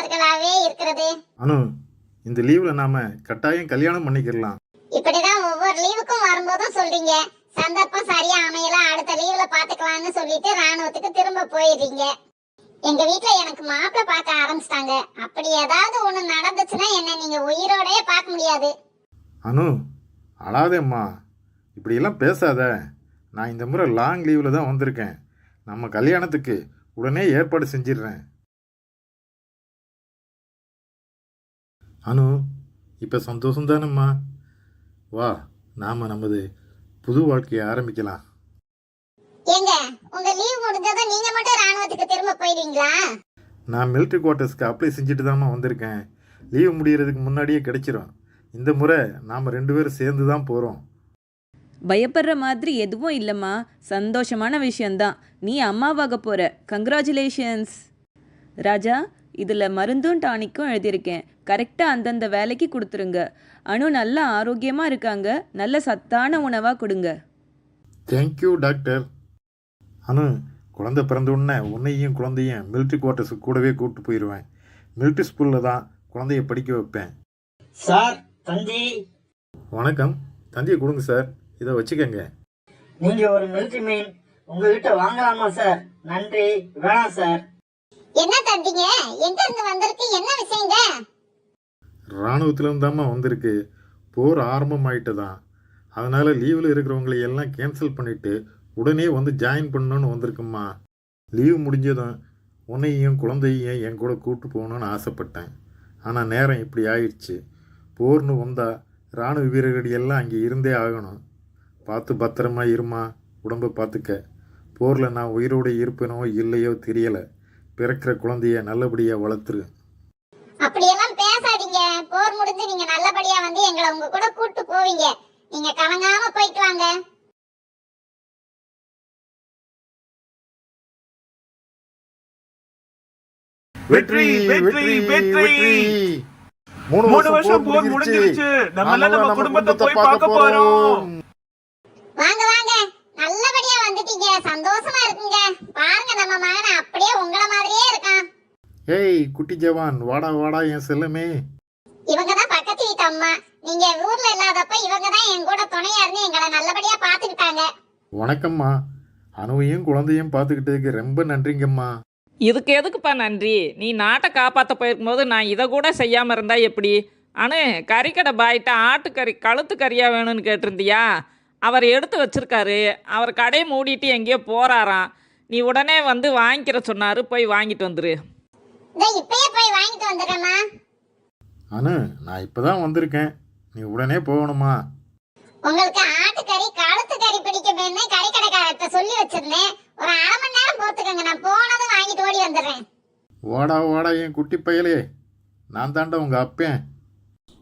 காதலர்களாவே இருக்கிறது. அனு இந்த லீவில் நாம கட்டாயம் கல்யாணம் பண்ணிக்கிடலாம். இப்படிதான் ஒவ்வொரு லீவுக்கும் வரும்போதும் சொல்றீங்க. சந்தர்ப்பம் சரியா அமையல அடுத்த லீவ்ல பாத்துக்கலாம்னு சொல்லிட்டு ராணுவத்துக்கு திரும்ப போயிடுறீங்க. எங்க வீட்ல எனக்கு மாப்பிள்ளை பார்க்க ஆரம்பிச்சிட்டாங்க. அப்படி ஏதாவது ஒண்ணு நடந்துச்சுன்னா என்ன நீங்க உயிரோடயே பார்க்க முடியாது. அனு அழாதேம்மா. இப்படியெல்லாம் பேசாத. நான் இந்த முறை லாங் லீவில் தான் வந்திருக்கேன். நம்ம கல்யாணத்துக்கு உடனே ஏற்பாடு செஞ்சிடுறேன். அனு இப்போ சந்தோஷம் தானம்மா வா நாம் நமது புது வாழ்க்கையை ஆரம்பிக்கலாம். ஏங்க உங்க லீவ் முடிஞ்சதும் நீங்க மட்டும் ராணுவத்துக்கு திரும்ப போயிடுவீங்களா? நான் மிலிட்ரி குவார்ட்டர்ஸ்க்கு அப்ளை செஞ்சுட்டு தாம்மா வந்திருக்கேன். லீவு முடியறதுக்கு முன்னாடியே கிடைச்சிரும். இந்த முறை நாம் ரெண்டு பேரும் சேர்ந்து தான் போகிறோம் பயப்படுற மாதிரி எதுவும் இல்லைம்மா. சந்தோஷமான விஷயந்தான் நீ அம்மாவாக போகிற கங்க்ராச்சுலேஷன்ஸ் ராஜா இதில் மருந்தும் டானிக்கும் எழுதியிருக்கேன். கரெக்டாக அந்தந்த வேலைக்கு கொடுத்துருங்க. அனு நல்ல ஆரோக்கியமாக இருக்காங்க. நல்ல சத்தான உணவாக கொடுங்க. தேங்க்யூ டாக்டர் அனு குழந்தை பிறந்த உடனே உன்னையும் குழந்தையும் மிலிட்ரி குவார்ட்டர்ஸுக்கு கூடவே கூப்பிட்டு போயிடுவேன் மிலிட்ரி ஸ்கூலில் தான் குழந்தைய படிக்க வைப்பேன். சார் தந்தி. வணக்கம். தந்தியை கொடுங்க சார் இதை வச்சுக்கோங்க. நீங்க ஒரு மிலிட்ரி மீன் உங்ககிட்ட வாங்கலாமா சார் நன்றி. வேணாம் சார் என்ன தம்பிங்க? எங்க இருந்து வந்திருக்கு? என்ன விஷயங்க? இராணுவத்துலேருந்து தாம்மா வந்திருக்கு. போர் ஆரம்பமாயிட்டு தான் அதனால் லீவில் இருக்கிறவங்களை எல்லாம் கேன்சல் பண்ணிவிட்டு உடனே வந்து ஜாயின் பண்ணணும்னு வந்திருக்கும்மா. லீவு முடிஞ்சதும் உன்னையும் குழந்தையும் என் கூட கூப்பிட்டு போகணுன்னு ஆசைப்பட்டேன். ஆனால் நேரம் இப்படி ஆயிடுச்சு. போர்னு வந்தால் இராணுவ வீரர்கள் எல்லாம் அங்கே இருந்தே ஆகணும். பார்த்து பத்திரமா இருமா. உடம்பை பார்த்துக்க. போரில் நான் உயிரோடு இருப்பேனோ இல்லையோ தெரியலை. பிறக்கிற குழந்தைய நல்லபடியாக வளர்த்துரு. அப்படியெல்லாம் பேசாதீங்க. போர் முடிஞ்சு நீங்க நல்லபடியா வந்து எங்களை உங்க கூட கூட்டு போவீங்க. நீங்க கலங்காம போயிட்டு வாங்க. வெற்றி, வெற்றி, வெற்றி. மூணு வருஷம் போர் முடிஞ்சிருச்சு. நம்ம எல்லாம் நம்ம குடும்பத்தை போய் பார்க்க போறோம். வாங்க வாங்க. நல்லபடியா வந்துட்டீங்க. சந்தோஷமா இருக்குங்க. பாருங்க நம்ம மகன். இருக்கான் ஏய் குட்டி ஜவான் வாடா வாடா என் செல்லமே. இவங்க தான் பக்கத்து வீட்டு அம்மா. நீங்க ஊர்ல இல்லாதப்ப இவங்க தான் என் கூட துணையா இருந்து எங்களை நல்லபடியா பாத்துக்கிட்டாங்க வணக்கம்மா. அணுவையும் குழந்தையும் பார்த்துக்கிட்டதுக்கு ரொம்ப நன்றிங்கம்மா. இதுக்கு எதுக்குப்பா நன்றி? நீ நாட்டை காப்பாற்ற போயிருக்கும்போது நான் இதை கூட செய்யாமல் இருந்தா எப்படி? அனு கறிக்கடை பாய்ட்ட ஆட்டுக்கறி கழுத்து கறியாக வேணும்னு கேட்டிருந்தியா? அவர் எடுத்து வச்சிருக்காரு. அவர் கடையை மூடிட்டு எங்கேயோ போறாராம். நீ உடனே வந்து வாங்கிக்கிற சொன்னார் போய் வாங்கிட்டு வந்துரு. இப்பயே போய் வாங்கிட்டு வந்துடுறேம்மா. அனு நான் இப்போ தான் வந்திருக்கேன். நீ உடனே போகணுமா? உங்களுக்கு ஆட்டுக்கறி கழுத்து கறி பிடிக்கும்னு கறி கடைக்காரர்கிட்ட சொல்லி வச்சிருந்தேன். ஒரு அரை மணி நேரம் பொறுத்துக்கங்க நான் போனதும் வாங்கிட்டு ஓடி வந்துடுறேன். வாடா வாடா என் குட்டி பயலே. நான் தாண்டா உங்கள் அப்பேன்.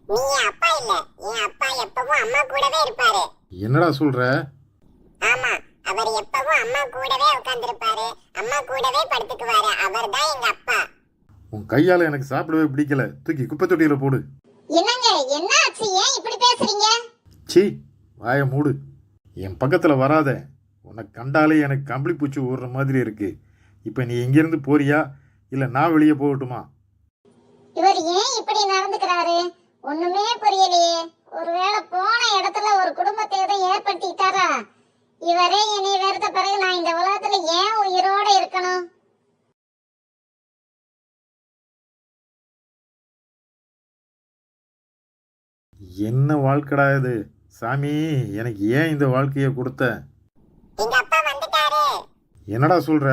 நீ அப்பா இல்ல? என் அப்பா எப்பவும் அம்மா கூடவே இருப்பாரு. என்னடா சொல்கிற ஆமா அவர் எப்பவும் அம்மா கூடவே உட்கார்ந்திருப்பாரு. அம்மா கூடவே படுத்துக்குவாரு. அவர் தான் எங்க அப்பா. உன் கையால் எனக்கு சாப்பிடவே பிடிக்கல. தூக்கி குப்பை தொட்டியில் போடு. என்னங்க என்ன ஆச்சு ஏன் இப்படி பேசுறீங்க? சீ வாயை மூடு. என் பக்கத்தில் வராத. உன்னை கண்டாலே எனக்கு கம்பளி பூச்சி ஊடுற மாதிரி இருக்கு. இப்போ நீ எங்கேருந்து போறியா? இல்லை நான் வெளியே போகட்டுமா? இவர் ஏன் இப்படி நடந்துக்கிறாரு? ஒண்ணுமே புரியலையே. ஒருவேளை போன இடத்துல ஒரு குடும்பத்தை எதுவும் ஏற்படுத்திட்டாரா? இவரே என்னை வெறுத்த பிறகு நான் இந்த உலகத்துல ஏன் உயிரோட இருக்கணும்? என்ன வாழ்க்கடா இது? சாமி எனக்கு ஏன் இந்த வாழ்க்கையை கொடுத்த? என்னடா சொல்ற?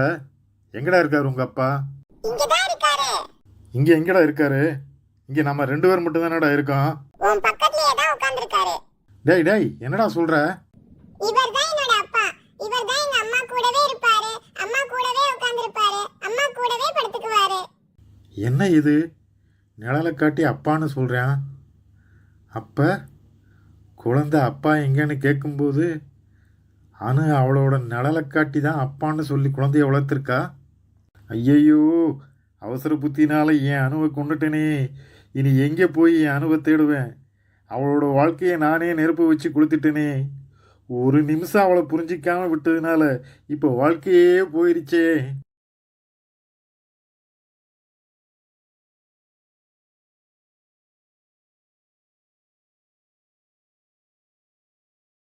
எங்கடா இருக்காரு உங்க அப்பா? இங்க எங்கடா இருக்காரு? இங்க நம்ம ரெண்டு பேர் மட்டும் தானடா இருக்கோம் டேய் டேய் என்னடா சொல்ற? என்ன இது? நிழலை காட்டி அப்பான்னு சொல்றான். அப்ப குழந்தை அப்பா எங்கன்னு கேட்கும்போது அனு அவளோட நிழலை காட்டி தான் அப்பான்னு சொல்லி குழந்தைய வளர்த்துருக்கா? ஐயையோ அவசர புத்தினால் என் அணுவை கொண்டுட்டேனே இனி எங்கே போய் என் அணுவை தேடுவேன்? அவளோட வாழ்க்கையை நானே நெருப்பு வச்சு கொடுத்துட்டேனே ஒரு நிமிஷம் அவளை புரிஞ்சிக்காமல் விட்டதுனால இப்போ வாழ்க்கையே போயிருச்சே.